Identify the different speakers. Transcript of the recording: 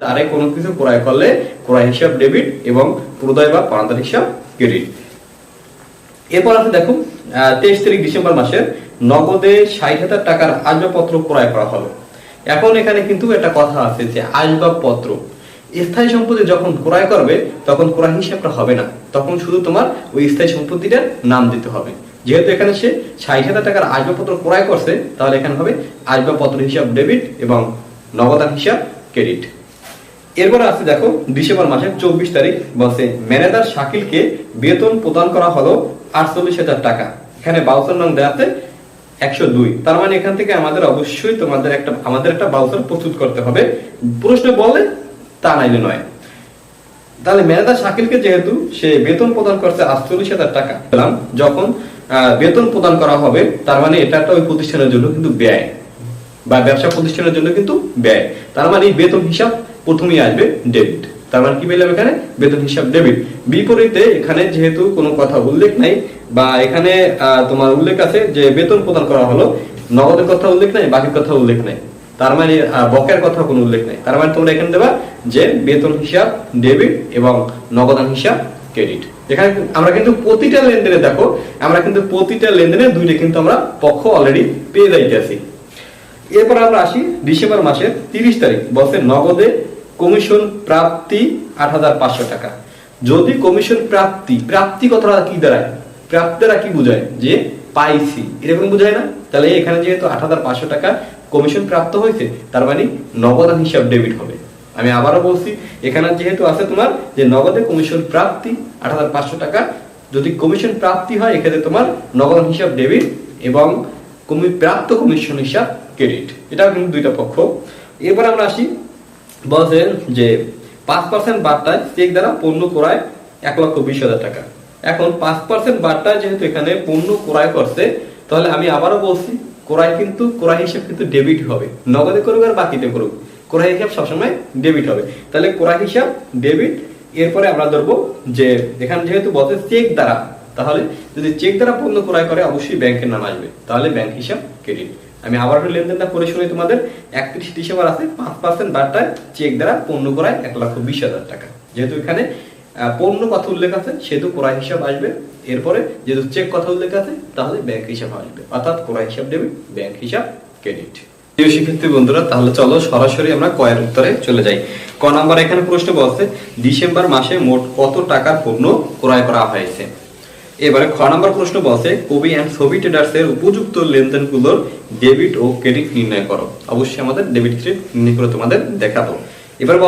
Speaker 1: আরে কোনো কিছু ক্রয় করলে ক্রয় হিসাব ডেবিট এবং প্রদয় বা পানাদার হিসাব ক্রেডিট এরপর আছে দেখো তেইশ তারিখ ডিসেম্বর মাসের নগদে ষাট হাজার টাকার আসবাবপত্র ক্রয় করা হলো। এখন এখানে কিন্তু একটা কথা আছে যে আসবাবপত্র, স্থায়ী সম্পত্তি যখন ক্রয় করবে, তখন ক্রয় হিসাবটা হবে না। তখন শুধু তোমার ওই স্থায়ী সম্পত্তিটার নাম দিতে হবে। যেহেতু এখানে সে ষাট হাজার টাকার আসবাবপত্র ক্রয় করছে, তাহলে এখানে হবে আসবাবপত্র হিসাব ডেবিট এবং নগদান হিসাব ক্রেডিট এরপর আছে দেখো, ডিসেম্বর মাসের চব্বিশ তারিখ বসে ম্যানেজার শাকিলকে বেতন প্রদান করা হলো আটচল্লিশ হাজার টাকা। এখানে বাউসার নং দেওয়াতে একশো দুই। তার মানে এখান থেকে আমাদের অবশ্যই তোমাদের একটা, আমাদের একটা বাউসার প্রস্তুত করতে হবে। প্রশ্ন বলে তা নাইলে নয়। তাহলে ম্যানেজার শাকিলকে যেহেতু সে বেতন প্রদান করছে আটচল্লিশ হাজার টাকা, পেলাম। যখন বেতন প্রদান করা হবে, তার মানে এটা একটা ওই প্রতিষ্ঠানের জন্য কিন্তু ব্যয়। বা ব্যবসা প্রতিষ্ঠানের জন্য কিন্তু ব্যয়। তার মানে এই বেতন হিসাব প্রথমেই আসবে ডেবিট। তার মানে কি পেলাম এখানে? বেতন হিসাব ডেবিট। বিপরীতে এখানে যেহেতু কোনো কথা উল্লেখ নাই বা এখানে তোমার উল্লেখ আছে যে বেতন প্রদান করা হলো, নগদের কথা উল্লেখ নাই বাকি কথা উল্লেখ নাই। তার মানে বকের কথা কোনো উল্লেখ নাই। তার মানে তোমরা এখানে দেবা যে বেতন হিসাব ডেবিট এবং নগদান হিসাব ক্রেডিট। এখানে আমরা কিন্তু প্রতিটা লেনদেনে দেখো, আমরা কিন্তু প্রতিটা লেনদেনে দুইটা কিন্তু আমরা পক্ষ অলরেডি পেয়ে যাইতেছি। এরপর আমরা আসি ডিসেম্বর মাসের তিরিশ তারিখ। বলছে নগদে কমিশন প্রাপ্তি আট হাজার পাঁচশো টাকা। যদি কমিশন প্রাপ্তি প্রাপ্তি কথাটা কি দাঁড়ায়? প্রাপ্তি কি বোঝায়? যে পাইছি। এরকম বোঝায় না? তাহলে এখানে যেহেতু আট হাজার পাঁচশো টাকা কমিশন প্রাপ্ত হয়েছে, তার মানে নগদান হিসাব ডেবিট হবে। আমি আবারও বলছি, এখানে যেহেতু আছে তোমার যে নগদে কমিশন প্রাপ্তি আট হাজার পাঁচশো টাকা, যদি কমিশন প্রাপ্তি হয়, এক্ষেত্রে তোমার নগদান হিসাব ডেবিট এবং প্রাপ্ত কমিশন হিসাব ক্রেডিট এটাও কিন্তু দুইটা পক্ষ। এরপর আমরা আসি বলছেন যে পাঁচ পার্সেন্ট বার্তায় চেক দ্বারা পণ্য ক্রয় এক লক্ষ বিশ হাজার টাকা। এখন পাঁচ পার্সেন্ট বার্তায় যেহেতু এখানে পণ্য ক্রয় করছে, তাহলে আমি আবারও বলছি, ক্রয় কিন্তু, ক্রয় হিসাব কিন্তু ডেবিট হবে। নগদে করুক আর বাকিতে করুক, ক্রয় হিসাব সবসময় ডেবিট হবে। তাহলে ক্রয় হিসাব ডেবিট এরপরে আমরা ধরবো যে এখানে যেহেতু বলছে চেক দ্বারা, তাহলে যদি চেক দ্বারা পণ্য ক্রয় করে, অবশ্যই ব্যাংকের নাম আসবে। তাহলে ব্যাংক হিসাব ক্রেডিট আমি আবার লেনদেনটা করে শুনি তোমাদের। একত্রিশ ডিসেম্বর আছে, পাঁচ পার্সেন্ট বার্তায় চেক দ্বারা পণ্য ক্রয় এক লক্ষ বিশ হাজার টাকা। যেহেতু এখানে পণ্য কথা উল্লেখ আছে, সেহেতু ক্রয় হিসাব আসবে। এরপরে যেহেতু চেক কথা উল্লেখ আছে, তাহলে ব্যাংক হিসাব আসবে। অর্থাৎ ক্রয় হিসাব দেবে ব্যাংক হিসাব ক্রেডিট প্রিয় শিক্ষার্থী বন্ধুরা, তাহলে চলো সরাসরি আমরা কয়ের উত্তরে চলে যাই। ক নাম্বার এখানে প্রশ্ন বলছে, ডিসেম্বর মাসে মোট কত টাকার পণ্য ক্রয় করা হয়েছে? এবারে খ নম্বর প্রশ্ন বলছে, কবি অ্যান্ড ছবি ট্রেডার্স এর উপযুক্ত লেনদেনগুলোর ডেবিট ও ক্রেডিট নির্ণয় করো। অবশ্যই আমাদের ডেবিট ক্রেডিট নির্ণয় করে তোমাদের দেখাবো। এবার